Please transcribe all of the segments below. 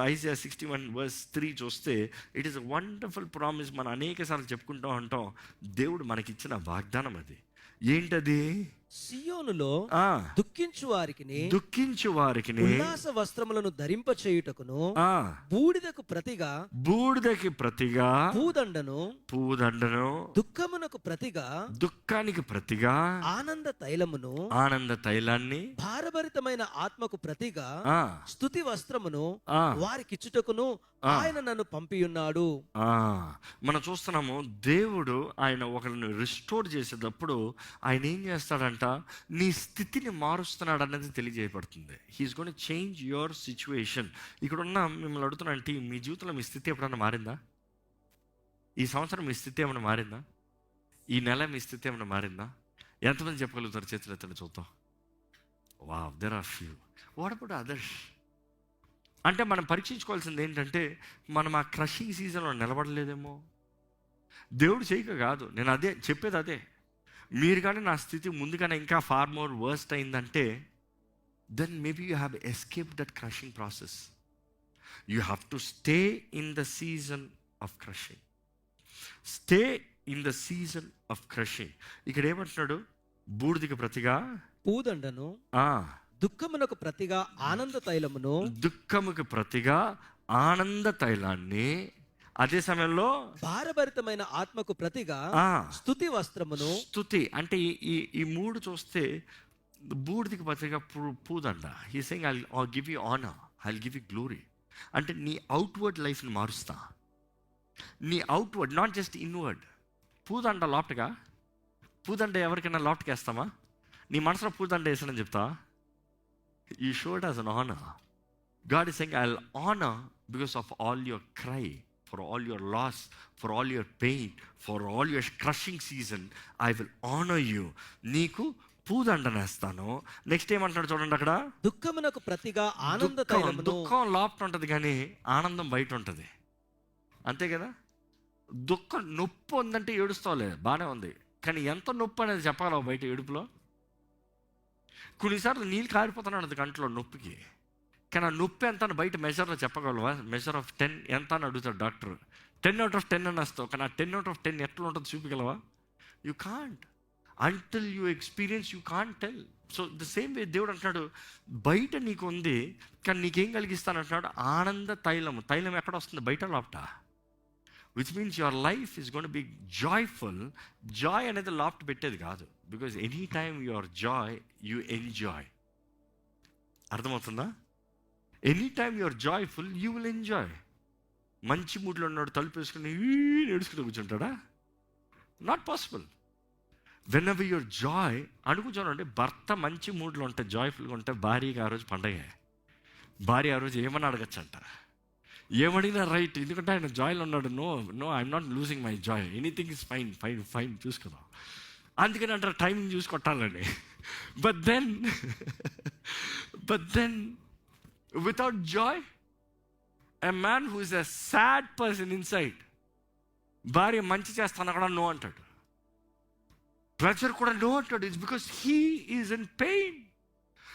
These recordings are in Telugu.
Isaiah sixty one verse three చూస్తే ఇట్ ఈస్ వండర్ఫుల్ ప్రామిస్ మనం అనేక సార్లు చెప్పుకుంటూ ఉంటాం. దేవుడు మనకిచ్చిన వాగ్దానం అది. ఏంటది? సియోనులో దుఃఖించు వారికి దుఃఖించు వారికి ఉల్లాస వస్త్రములను ధరింప చేయుటకును బూడిదకు ప్రతిగా బూడిదకి ప్రతిగా పూదండను పూదండను దుఃఖమునకు ప్రతిగా దుఃఖానికి ప్రతిగా ఆనంద తైలమును ఆనంద తైలాన్ని భారభరితమైన ఆత్మకు ప్రతిగా స్తుతి వస్త్రమును వారికిచ్చుటకును ఆయన నన్ను పంపియున్నాడు. మనం చూస్తున్నాము దేవుడు ఆయన ఒకరిని రిస్టోర్ చేసేటప్పుడు ఆయన ఏం చేస్తాడంట? నీ స్థితిని మారుస్తున్నాడు అన్నది తెలియజేయబడుతుంది. He is gonna change your situation ఇక్కడ ఉన్న మిమ్మల్ని అడుగుతున్నా అంటే మీ జీవితంలో మీ స్థితి ఎప్పుడన్నా మారిందా? ఈ సంవత్సరం మీ స్థితి ఏమైనా మారిందా? ఈ నెల మీ స్థితి ఏమైనా మారిందా? ఎంతమంది చెప్పగలుగుతారు చేతులు ఎత్తండి చూద్దాం. వా there are few what about others అంటే మనం పరీక్షించుకోవాల్సింది ఏంటంటే మనం ఆ క్రషింగ్ సీజన్లో నిలబడలేదేమో. దేవుడు చేయక కాదు. నేను అదే చెప్పేది అదే. మీరు కానీ నా స్థితి ముందుగానే ఇంకా ఫార్ మోర్ వర్స్ట్ అయిందంటే then maybe you have escape that crushing process. You have to stay in the season of crushing. Stay in the season of crushing. ఇక్కడ ఏమంటున్నాడు? బూడిదికి ప్రతిగా పూదండను ఆ, దుఃఖమునకు ప్రతిగా ఆనంద తైలమును? దుఃఖముకి ప్రతిగా ఆనంద తైలాన్ని అదే సమయంలో భారభరితమైన ఆత్మకు ప్రతిగా ఆ. స్తుతి వస్త్రమును? స్థుతి అంటే ఈ ఈ మూడు చూస్తే బూడిదికి ప్రతిగా పూ పూదండ. ఈ saying I give you honour I give you glory అంటే నీ అవుట్వర్డ్ లైఫ్ని మారుస్తా. నీ అవుట్వర్డ్ నాట్ జస్ట్ ఇన్వర్డ్ పూదండ లోపటగా? పూదండ ఎవరికైనా లోపటికి వేస్తామా నీ మనసులో పూదండ వేసానని చెప్తా ఈ showed as an honour God is saying I honour because of all your cry for all your loss for all your pain for all your crushing season I will honour you నీకు పూదండనేస్తాను. నెక్స్ట్ ఏమంటాడు చూడండి అక్కడ. దుఃఖమునకు ప్రతిగా ఆనంద దుఃఖం లోపట ఉంటుంది కానీ ఆనందం బయట ఉంటుంది. అంతే కదా? దుఃఖం నొప్పి ఉందంటే ఏడుస్తావులే బాగానే ఉంది. కానీ ఎంత నొప్పి అనేది చెప్పగలవు బయట ఏడుపులో? కొన్నిసార్లు నీళ్ళు కారిపోతున్నాడు అది కంట్లో నొప్పికి. కానీ ఆ నొప్పి ఎంత అని బయట మెజర్లో చెప్పగలవా? మెజర్ ఆఫ్ టెన్ ఎంత అని అడుగుతాడు doctor. Ten out of ten అని వస్తావు కానీ ఆ టెన్ అవుట్ ఆఫ్ టెన్ ఎట్లా ఉంటుంది చూపించగలవా? You can't until you experience you can't tell so the same way దేవుడు అంటున్నాడు బయట నీకు ఉంది కానీ నీకేం కలిగిస్తాను అంటున్నాడు ఆనంద తైలము. తైలం ఎక్కడ వస్తుంది? బయట లోపట. Which means your life is gonna be joyful joy అనేది లాఫ్ట్ పెట్టేది కాదు. Because any time your joy you enjoy అర్థమవుతుందా? Any time your joyful you will enjoy మంచి మూడ్లో ఉన్నాడు తలుపు వేసుకుని ఈ కూర్చుంటాడా? Not possible when ever your joy అనుకుంటానండి భర్త మంచి మూడ్లో ఉంటే జాయ్ఫుల్గా ఉంటే భార్యగా ఆ రోజు పండగే. భార్య ఆ రోజు ఏమని అడగచ్చంట? ఏమడిగినా రైట్ ఎందుకంటే ఆయన జాయ్లో ఉన్నాడు. No no I'm not losing my joy anything is fine fine fine చూసుకుందాం. అందుకని అంటారు టైమింగ్ చూసి కొట్టాలని. But then but then without joy a man who is a sad person inside భార్య మంచి చేస్తాను కూడా నో అంటాడు. ప్రెజర్ కూడా నో అంటాడు. It's because he is in pain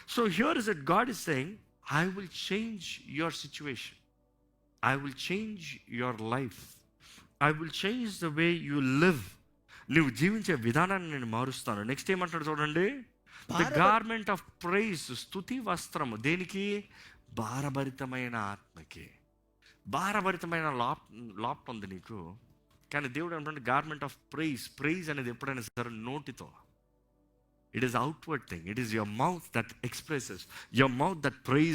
so here is it God is saying I will change your situation I will change your life I will change the way you live నువ్వు జీవించే విధానాన్ని నేను మారుస్తాను. నెక్స్ట్ ఏమంటాడు చూడండి? ద గార్మెంట్ ఆఫ్ ప్రైజ్ స్తుతి వస్త్రము. దేనికి? భారభరితమైన ఆత్మకి. భారభరితమైన లాప్ లాప్ట్ ఉంది నీకు. కానీ దేవుడు అంటే గార్మెంట్ ఆఫ్ ప్రైజ్ ప్రైజ్ అనేది ఎప్పుడైనా సరే నోటితో. It is outward thing it is your mouth that expresses your mouth that praise